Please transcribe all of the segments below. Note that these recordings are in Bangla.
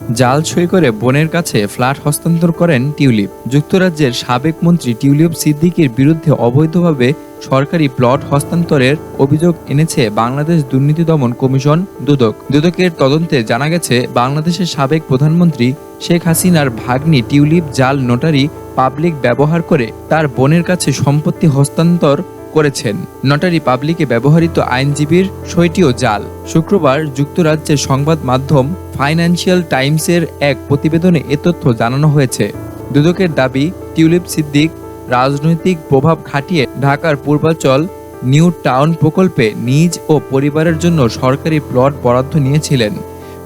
জাল সই করে বোনের কাছে ফ্ল্যাট হস্তান্তর করেন টিউলিপ। যুক্তরাজ্যের সাবেক মন্ত্রী টিউলিপ সিদ্দিকির বিরুদ্ধে অবৈধভাবে সরকারি প্লট হস্তান্তরের অভিযোগ এনেছে বাংলাদেশ দুর্নীতি দমন কমিশন, দুদক। দুদকের তদন্তে জানা গেছে, বাংলাদেশের সাবেক প্রধানমন্ত্রী শেখ হাসিনার ভাগ্নি টিউলিপ জাল নোটারি পাবলিক ব্যবহার করে তার বোনের কাছে সম্পত্তি হস্তান্তর করেছেন। নটারি পাবলিকে ব্যবহৃত আইনজীবীর সইটিও জাল। শুক্রবার যুক্তরাজ্যের সংবাদ মাধ্যম ফাইন্যান্সিয়াল টাইমসের এক প্রতিবেদনে এ তথ্য জানানো হয়েছে। দুদকের দাবি, টিউলিপ সিদ্দিক রাজনৈতিক প্রভাব খাটিয়ে ঢাকার পূর্বাচল নিউ টাউন প্রকল্পে নিজ ও পরিবারের জন্য সরকারি প্লট বরাদ্দ নিয়েছিলেন।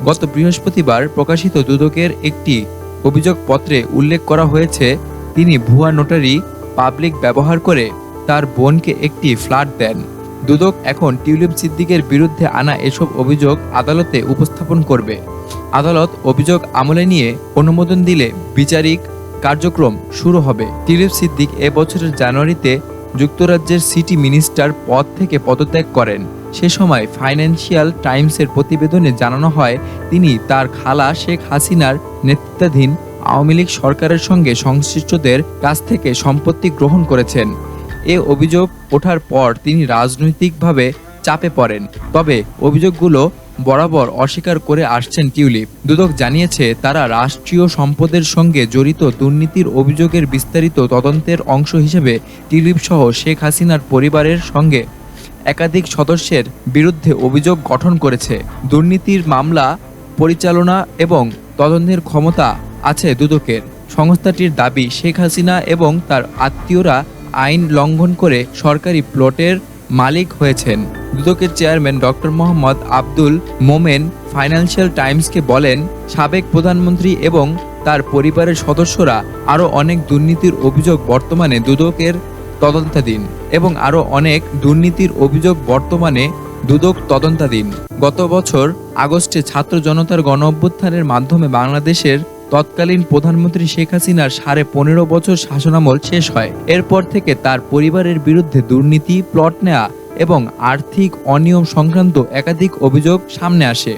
গত বৃহস্পতিবার প্রকাশিত দুদকের একটি অভিযোগপত্রে উল্লেখ করা হয়েছে, তিনি ভুয়া নোটারি পাবলিক ব্যবহার করে তার বোনকে একটি ফ্ল্যাট দেন। দুদক এখন টিউলিপ সিদ্দিকের বিরুদ্ধে আনা এসব অভিযোগ আদালতে উপস্থাপন করবে। আদালত অভিযোগ আমলে নিয়ে অনুমোদন দিলে বিচারিক কার্যক্রম শুরু হবে। টিউলিপ সিদ্দিক এ বছরের জানুয়ারিতে যুক্তরাজ্যের সিটি মিনিস্টার পদ থেকে পদত্যাগ করেন। সে সময় ফাইন্যান্সিয়াল টাইমসের প্রতিবেদনে জানানো হয়, তিনি তার খালা শেখ হাসিনার নেতৃত্বাধীন আওয়ামী লীগ সরকারের সঙ্গে সংশ্লিষ্টদের কাছ থেকে সম্পত্তি গ্রহণ করেছেন। এ অভিযোগ ওঠার পর তিনি রাজনৈতিকভাবে চাপে পড়েন। তবে অভিযোগগুলো বরাবর অস্বীকার করে আসছেন টিউলিপ। দুদক জানিয়েছে, তারা রাষ্ট্রীয় সম্পদের সঙ্গে জড়িত দুর্নীতির অভিযোগের বিস্তারিত তদন্তের অংশ হিসেবে টিউলিপ সহ শেখ হাসিনার পরিবারের সঙ্গে একাধিক সদস্যের বিরুদ্ধে অভিযোগ গঠন করেছে। দুর্নীতির মামলা, পরিচালনা এবং তদন্তের ক্ষমতা আছে দুদকের। সংস্থাটির দাবি, শেখ হাসিনা এবং তার আত্মীয়রা আইন লঙ্ঘন করে সরকারি প্লটের মালিক হয়েছেন। দুদকের chairman doctor Mohammad Abdul Momen financial টাইমসকে বলেন, সাবেক প্রধানমন্ত্রী এবং তার পরিবারের সদস্যরা আরও অনেক দুর্নীতির অভিযোগ বর্তমানে দুদকের তদন্তাধীন এবং আরও অনেক দুর্নীতির অভিযোগ বর্তমানে দুদক তদন্তাধীন। গত বছর আগস্টে ছাত্র জনতার গণ অভ্যুত্থানের মাধ্যমে বাংলাদেশের তৎকালীন প্রধানমন্ত্রী শেখ হাসিনার সাড়ে পনেরো বছর শাসনামল শেষ হয়। এরপর থেকে তার পরিবারের বিরুদ্ধে দুর্নীতি, প্লট নেওয়া এবং আর্থিক অনিয়ম সংক্রান্ত একাধিক অভিযোগ সামনে আসে।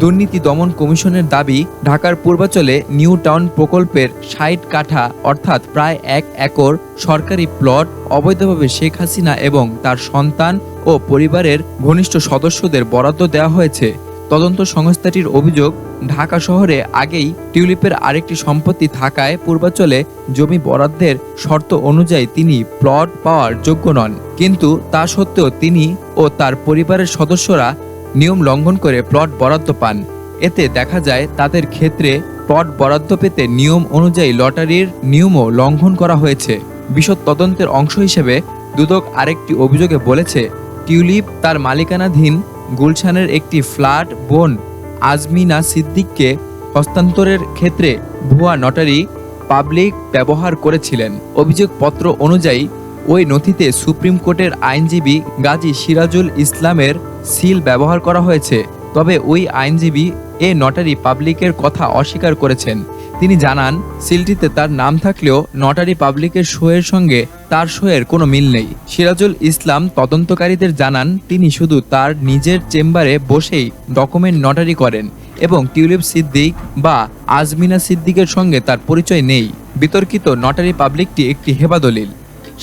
দুর্নীতি দমন কমিশনের দাবি, ঢাকার পূর্বাচলে নিউ টাউন প্রকল্পের ষাট কাঠা, অর্থাৎ প্রায় এক একর, সরকারি প্লট অবৈধভাবে শেখ হাসিনা এবং তার সন্তান ও পরিবারের ঘনিষ্ঠ সদস্যদের বরাদ্দ দেওয়া হয়েছে। তদন্ত সংস্থাটির অভিযোগ ঢাকা শহরে আগেই টিউলিপের আরেকটি সম্পত্তি থাকায় পূর্বাচলে জমি বরাদ্দের শর্ত অনুযায়ী তিনি প্লট পাওয়ার যোগ্য নন। কিন্তু তা সত্ত্বেও তিনি ও তার পরিবারের সদস্যরা নিয়ম লঙ্ঘন করে প্লট বরাদ্দ পান। এতে দেখা যায় তাদের ক্ষেত্রে প্লট বরাদ্দ পেতে নিয়ম অনুযায়ী লটারির নিয়মও লঙ্ঘন করা হয়েছে। বিশদ তদন্তের অংশ হিসেবে দুদক আরেকটি অভিযোগে বলেছে, টিউলিপ তার মালিকানাধীন গুলশানের একটি ফ্ল্যাট, বোন আজমিনা সিদ্দিককে হস্তান্তরের ক্ষেত্রে ভুয়া নটারি পাবলিক ব্যবহার করেছিলেন। অভিযোগপত্র অনুযায়ী, ওই নথিতে সুপ্রিম কোর্টের আইনজীবী গাজী সিরাজুল ইসলামের সিল ব্যবহার করা হয়েছে। তবে ওই আইনজীবী এ নটারি পাবলিকের কথা অস্বীকার করেছেন। তিনি জানান, সিলটিতে তার নাম থাকলেও নটারি পাবলিকের শোয়ের সঙ্গে তার শোয়ের কোনো মিল নেই। সিরাজুল ইসলাম তদন্তকারীদের জানান, তিনি শুধু তার নিজের চেম্বারে বসেই ডকুমেন্ট নটারি করেন এবং টিউলিপ সিদ্দিক বা আজমিনা সিদ্দিকের সঙ্গে তার পরিচয় নেই। বিতর্কিত নটারি পাবলিকটি একটি হেবা দলিল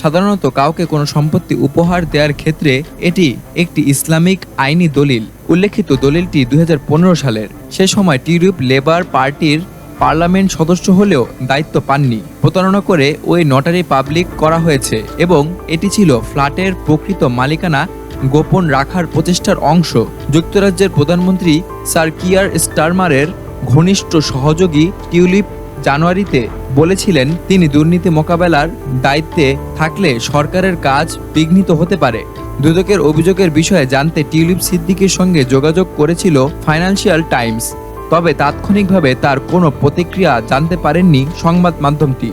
সাধারণত কাউকে কোনো সম্পত্তি উপহার দেওয়ার ক্ষেত্রে এটি একটি ইসলামিক আইনি দলিল। উল্লেখিত দলিলটি দুই হাজার পনেরো সালের। সে সময় টিউলিপ লেবার পার্টির পার্লামেন্ট সদস্য হলেও দায়িত্ব পাননি। প্রতারণা করে ওই নটারি পাবলিক করা হয়েছে এবং এটি ছিল ফ্ল্যাটের প্রকৃত মালিকানা গোপন রাখার প্রচেষ্টার অংশ। যুক্তরাজ্যের প্রধানমন্ত্রী স্যার কিয়ার স্টারমারের ঘনিষ্ঠ সহযোগী টিউলিপ জানুয়ারিতে বলেছিলেন, তিনি দুর্নীতি মোকাবেলার দায়িত্বে থাকলে সরকারের কাজ বিঘ্নিত হতে পারে। দুদকের অভিযোগের বিষয়ে জানতে টিউলিপ সিদ্দিকের সঙ্গে যোগাযোগ করেছিল ফাইন্যান্সিয়াল টাইমস তবে তাৎক্ষণিকভাবে তার কোনো প্রতিক্রিয়া জানতে পারেননি সংবাদ মাধ্যমটি।